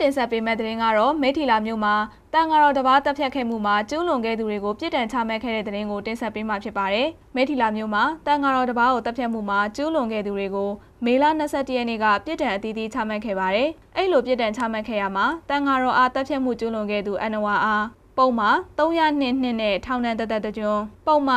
တင်ဆက်ပေးမယ့်သတင်းကတော့မိထီလာမြို့မှာတန်ဃာတော်တစ်ပါးတပ်ဖြတ်ခဲ့မှုမှာကျူးလွန်ခဲ့သူတွေကိုပြစ်ဒဏ်ချမှတ်ခဲ့တဲ့သတင်းကိုတင်ဆက်ပေးမှာဖြစ်ပါတယ်။မိထီလာမြို့မှာတန်ဃာတော်တစ်ပါးကိုတပ်ဖြတ်မှုမှာကျူးလွန်ခဲ့သူတွေကိုမေလ22ရက်နေ့ကပြစ်ဒဏ်အသီးသီးချမှတ်ခဲ့ပါတယ်။အဲ့လိုပြစ်ဒဏ်ချမှတ်ခဲ့ရမှာတန်ဃာတော်အားတပ်ဖြတ်မှုကျူးလွန်ခဲ့သူအန်နဝါအားပုံမှ302နှစ်နဲ့ထောင်ဒဏ်တစ်သက်တစ်ကျွန်းပုံမှ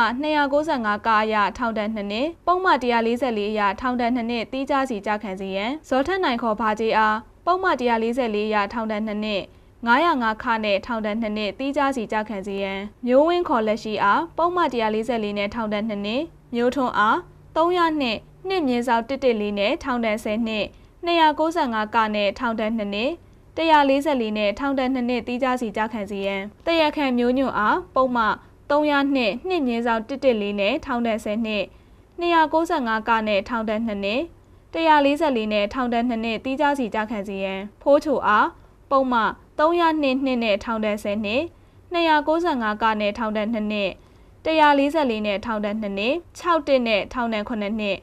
295ကာအရထောင်ဒဏ်2နှစ်ပုံမှ144အရထောင်ဒဏ်2နှစ်တီးခြားစီကြခံစီရန်ဇော်ထက်နိုင်ခေါ်ဘာကြီးအား ပုံမှ144အရထောင်ဒဏ်2နှစ်905ခနဲ့ထောင်ဒဏ်2နှစ်တီးခြားစီကြခံစီရန်မျိုးဝင်းခေါ်လက်ရှိအားပုံမှ144နဲ့ထောင်ဒဏ်2နှစ်မျိုးထွန်းအား300နှစ်နှစ်မြင်းဆောင်114နဲ့ထောင်ဒဏ်10နှစ်295ကနဲ့ထောင်ဒဏ်2နှစ်144နဲ့ထောင်ဒဏ်2နှစ်တီးခြားစီကြခံစီရန်တရက်ခန့်မျိုးညွန့်အားပုံမှ300နှစ်နှစ်မြင်းဆောင်114နဲ့ထောင်ဒဏ်10နှစ်295ကနဲ့ထောင်ဒဏ်2နှစ် 144နဲ့ထောင်ဒဏ်2နှစ်တီးခြားစီကြခံစီရန်ဖိုးချိုအားပုံမှ300နှစ်နှစ်နဲ့ထောင်ဒဏ်10နှစ်295ကနဲ့ထောင်ဒဏ်2နှစ်144နဲ့ထောင်ဒဏ်2နှစ်6တစ်နဲ့ထောင်ဒဏ်9နှစ်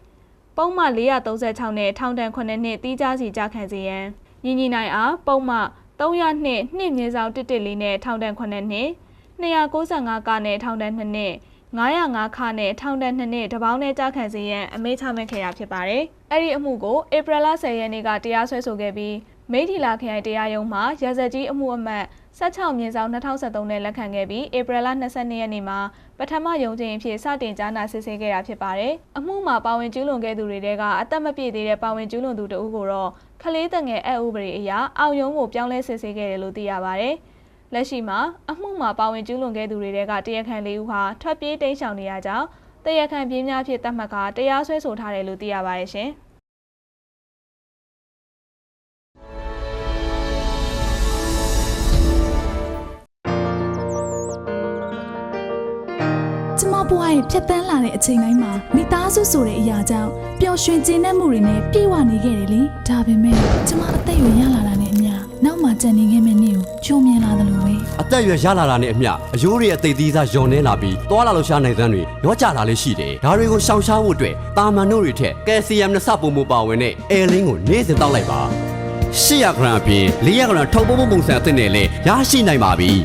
ပုံမှ436နဲ့ထောင်ဒဏ်9နှစ်တီးခြားစီကြခံစီရန်ညီညီနိုင်အားပုံမှ300နှစ်နှစ်မြင်းဆောင်114နဲ့ထောင်ဒဏ်9နှစ်295ကနဲ့ထောင်ဒဏ်2နှစ် 905ခနဲ့ထောင်ဒဏ်2နှစ်တပေါင်းနဲ့ကြာခံစီရန်အမိန့်ချမှတ်ခဲ့ရဖြစ်ပါတယ်။အဲ့ဒီအမှုကိုဧပြီလ10ရက်နေ့ကတရားစွဲဆိုခဲ့ပြီးမိထီလာခရိုင်တရားရုံးမှရာဇကြီးအမှုအမှတ်16မြင်းဆောင်2023နဲ့လက်ခံခဲ့ပြီးဧပြီလ22ရက်နေ့မှာပထမရုံးချိန်အဖြစ်စတင်ကြားနာစစ်ဆေးခဲ့တာဖြစ်ပါတယ်။အမှုမှာပါဝင်ကျူးလွန်ခဲ့သူတွေတဲကအသက်မပြည့်သေးတဲ့ပါဝင်ကျူးလွန်သူတဦးကိုတော့ခလေးတငယ်အဥပဒေအရအောက်ရုံးကိုပြောင်းလဲစစ်ဆေးခဲ့တယ်လို့သိရပါတယ်။ လက်ရှိမှာအမှုမှာပါဝင်ကျူးလွန်ခဲ့သူတွေတဲကတရားခံလေးဦးဟာထွက်ပြေးတိမ်းရှောင်နေရကြောင်းတရားခံပြေးများဖြစ်သတ်မှတ်ကတရားစွဲဆိုထားတယ်လို့သိရပါတယ်ရှင်။ ဘဝရဲ့ဖြတ်တန်းလာတဲ့အချိန်တိုင်းမှာမိသားစုဆိုတဲ့အရာကြောင့်ပျော်ရွှင်ခြင်းနဲ့မှုတွေနဲ့ပြည့်ဝနေခဲ့တယ်လေဒါပေမဲ့ကျမအသက်အရွယ်ရလာတာနဲ့အမျှနောက်မှကြံနေခဲ့မယ့်နေ့ကိုကြုံမြင်လာသလိုပဲအသက်အရွယ်ရလာတာနဲ့အမျှအယိုးတွေအသေးသေးစားယုံနေလာပြီးသွားလာလို့ရှာနိုင်တဲ့တွေရောကြလာလေးရှိတယ်။ဒါတွေကိုရှောင်ရှားဖို့အတွက်တာမန်တို့တွေထက်ကယ်ဆီယမ်နဲ့စပုံမပါဝင်တဲ့အဲလင်းကိုနေ့စဉ်တောက်လိုက်ပါ။800ဂရမ်အပြင်400ဂရမ်ထုံပုံပုံပုံစံအသစ်နဲ့လည်းရရှိနိုင်ပါပြီ။